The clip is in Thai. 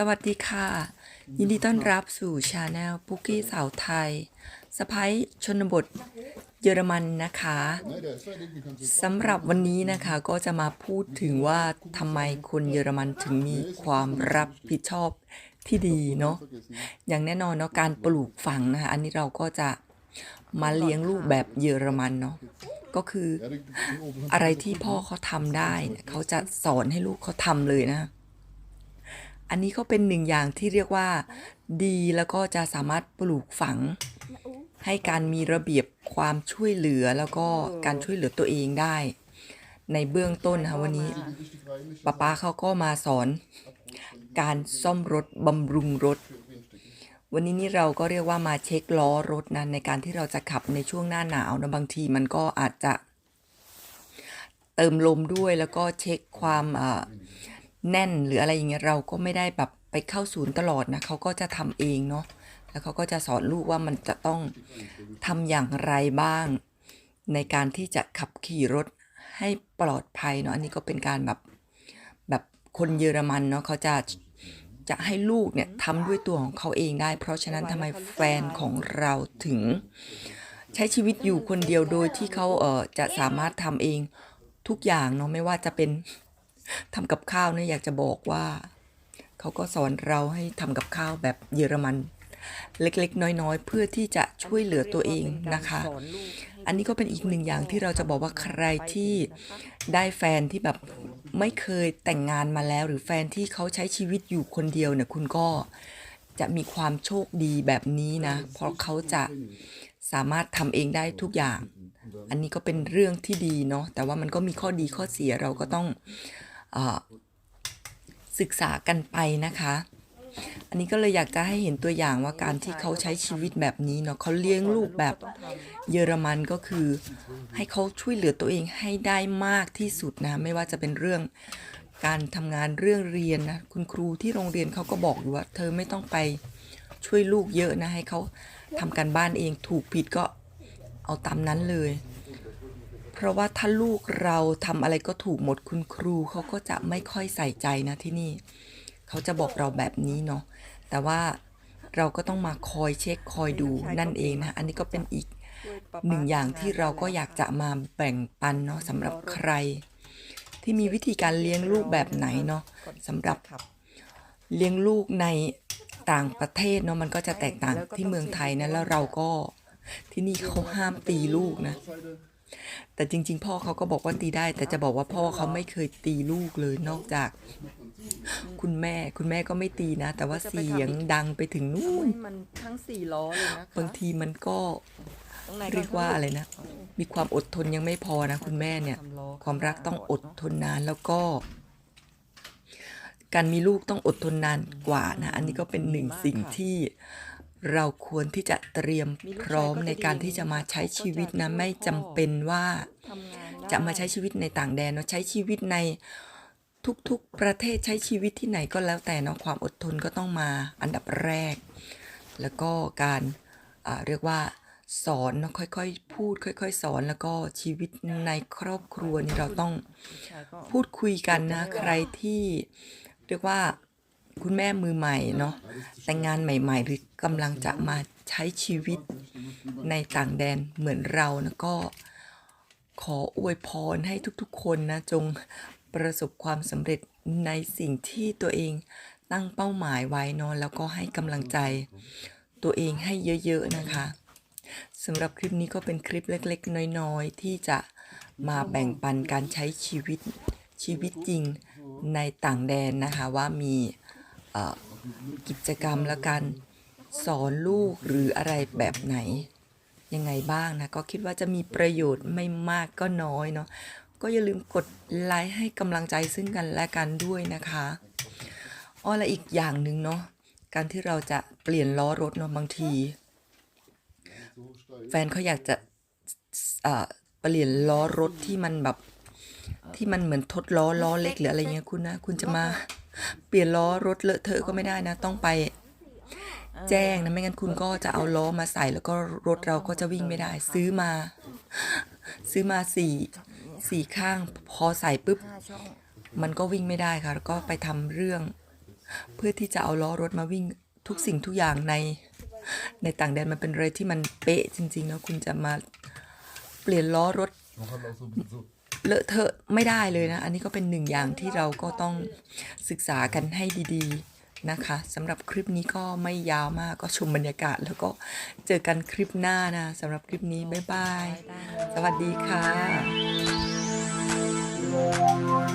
สวัสดีค่ะ ยินดีต้อนรับสู่ชาแนลปุกกี้สาวไทยสไปชนบทเยอรมันนะคะสำหรับวันนี้นะคะก็จะมาพูดถึงว่าทำไมคนเยอรมันถึงมีความรับผิดชอบที่ดีเนาะอย่างแน่นอนเนาะการปลูกฝังนะคะอันนี้เราก็จะมาเลี้ยงลูกแบบเยอรมันเนาะก็คืออะไรที่พ่อเขาทำได้เนี่ยเขาจะสอนให้ลูกเขาทำเลยนะ อันนี้ก็เป็นหนึ่งอย่างที่เรียกว่า ดีแล้วก็จะสามารถปลูกฝัง ให้การมีระเบียบความช่วยเหลือแล้วก็การช่วยเหลือตัวเองได้ ในเบื้องต้นนะคะวันนี้ป้าป้าเขาก็มาสอน การซ่อมรถบำรุงรถ วันนี้นี่เราก็เรียกว่ามาเช็คล้อรถนะในการที่เราจะขับในช่วงหน้าหนาวนะบางทีมันก็อาจจะเติมลมด้วยแล้วก็เช็คความอ่า แน่นหรืออะไรอย่างเงี้ยเราก็ไม่ได้แบบไปเข้าศูนย์ตลอดนะเขาก็จะทำเองเนาะแล้วเขาก็จะสอนลูกว่ามันจะต้องทำอย่างไรบ้าง ในการที่จะขับขี่รถให้ปลอดภัยเนาะอันนี้ก็เป็นการแบบแบบคนเยอรมันเนาะเขาจะจะให้ลูกเนี่ยทำด้วยตัวของเขาเองได้ เพราะฉะนั้นทำไมแฟนของเราถึง ใช้ชีวิตอยู่คนเดียวโดยที่เขาเออจะสามารถทำเองทุกอย่างเนาะไม่ว่าจะเป็น ทำกับข้าวเนี่ยอยากจะบอกว่า เขาก็สอนเราให้ทำกับข้าวแบบเยอรมัน เล็กๆ น้อยๆ เพื่อที่จะช่วยเหลือตัวเองนะคะ อันนี้ก็เป็นอีกหนึ่งอย่างที่เราจะบอกว่าใครที่ได้แฟนที่แบบไม่เคยแต่งงานมาแล้ว หรือแฟนที่เขาใช้ชีวิตอยู่คนเดียวเนี่ยคุณก็จะมีความโชคดีแบบนี้นะ เพราะเขาจะสามารถทำเองได้ทุกอย่าง อันนี้ก็เป็นเรื่องที่ดีเนาะ แต่ว่ามันก็มีข้อดีข้อเสียเราก็ต้อง ศึกษากันไปนะคะ อันนี้ก็เลยอยากจะให้เห็นตัวอย่างว่าการที่เขาใช้ชีวิตแบบนี้เนาะเขาเลี้ยงลูกแบบเยอรมันก็คือ ให้เขาช่วยเหลือตัวเองให้ได้มากที่สุดนะ ไม่ว่าจะเป็นเรื่องการทำงานเรื่องเรียนนะคุณครูที่โรงเรียนเขาก็บอกอยู่ว่า เธอไม่ต้องไปช่วยลูกเยอะนะให้เขาทำการบ้านเองถูกผิดก็เอาตามนั้นเลย เพราะว่าถ้าลูกเราทำอะไรก็ถูกหมดคุณครูเขาก็จะไม่ค่อยใส่ใจนะที่นี่ เขาจะบอกเราแบบนี้เนาะแต่ว่าเราก็ต้องมาคอยเช็คคอยดูนั่นเองนะ อันนี้ก็เป็นอีกหนึ่งอย่างที่เราก็อยากจะมาแบ่งปันเนาะสำหรับใคร ที่มีวิธีการเลี้ยงลูกแบบไหนเนาะสำหรับเลี้ยงลูกในต่างประเทศเนาะมันก็จะแตกต่างที่เมืองไทยนะแล้วเราก็ที่นี่เขาห้ามตีลูกนะ แต่จริง ๆ พ่อเขาก็บอกว่าตีได้ แต่จะบอกว่าพ่อเขาไม่เคยตีลูกเลยนอกจาก คุณแม่คุณแม่ก็ไม่ตีนะ แต่ว่าเสียงดังไปถึงนู่นให้มันทั้งสี่ล้อเลยนะคะบางทีมันก็ข้งในเรียกว่าอะไรนะ มีความอดทนยังไม่พอนะ คุณแม่เนี่ยทำล้อความรักต้องอดทนนานแล้วก็ การมีลูกต้องอดทนนานกว่านะ อันนี้ก็เป็นหนึ่งสิ่งที่ เราควรที่จะเตรียมพร้อมในการที่จะมาใช้ชีวิตนะไม่จำเป็นว่าทำงานได้จะมาใช้ชีวิตในต่างแดนเนาะใช้ชีวิตในทุกๆประเทศใช้ชีวิตที่ไหนก็แล้วแต่เนาะความอดทนก็ต้องมาอันดับแรก แล้วก็การอ่าเรียกว่าสอนเนาะค่อยๆ พูดค่อย ๆ สอนแล้วก็ชีวิตในครอบครัวนี่เราต้องผู้ชายก็พูดคุยกันนะใครที่เรียกว่า คุณแม่มือใหม่เนาะแต่งงานใหม่ๆ หรือกำลังจะมาใช้ชีวิตในต่างแดนเหมือนเรานะก็ขออวยพรให้ทุกๆ คนนะจงประสบความสำเร็จในสิ่งที่ตัวเองตั้งเป้าหมายไว้นอะแล้วก็ให้กำลังใจตัวเองให้เยอะๆนะคะสำหรับคลิปนี้ก็เป็นคลิปเล็กๆ น้อยๆ ที่จะมาแบ่งปันการใช้ชีวิตชีวิตจริงในต่างแดนนะคะว่ามี กิจกรรมและการสอนลูกหรืออะไรแบบไหน ยังไงบ้างนะ ก็คิดว่าจะมีประโยชน์ไม่มากก็น้อยเนาะก็อย่าลืมกดไลค์ให้กำลังใจซึ่งกันและกันด้วยนะคะอ้อและอีกอย่างหนึ่งเนาะการที่เราจะเปลี่ยนล้อรถเนาะบางที แฟนเขาอยากจะเอ่อเปลี่ยนล้อรถที่มันแบบที่มันเหมือนทดล้อล้อเล็กหรืออะไรเงี้ยคุณนะ คุณจะมา เปลี่ยนล้อรถเลอะเทอะก็ไม่ได้นะ ต้องไปแจ้งนะไม่งั้นคุณก็จะเอาล้อมาใส่แล้วก็รถเราก็จะวิ่งไม่ได้ ซื้อมา ซื้อมาสี่สี่ข้างพอใส่ปุ๊บ มันก็วิ่งไม่ได้ค่ะ แล้วก็ไปทำเรื่อง เพื่อที่จะเอาล้อรถมาวิ่งทุกสิ่งทุกอย่างใน ในต่างแดนมันเป็นอะไรที่มันเป๊ะจริงๆแล้วคุณจะมาเปลี่ยนล้อรถ Man kan alltså så เลอะเทอะไม่ได้เลยนะ อันนี้ก็เป็นหนึ่งอย่างที่เราก็ต้องศึกษากันให้ดีๆนะคะสำหรับคลิปนี้ก็ไม่ยาวมากก็ชมบรรยากาศ แล้วก็เจอกันคลิปหน้านะสำหรับคลิปนี้บ๊ายบาย สวัสดีค่ะ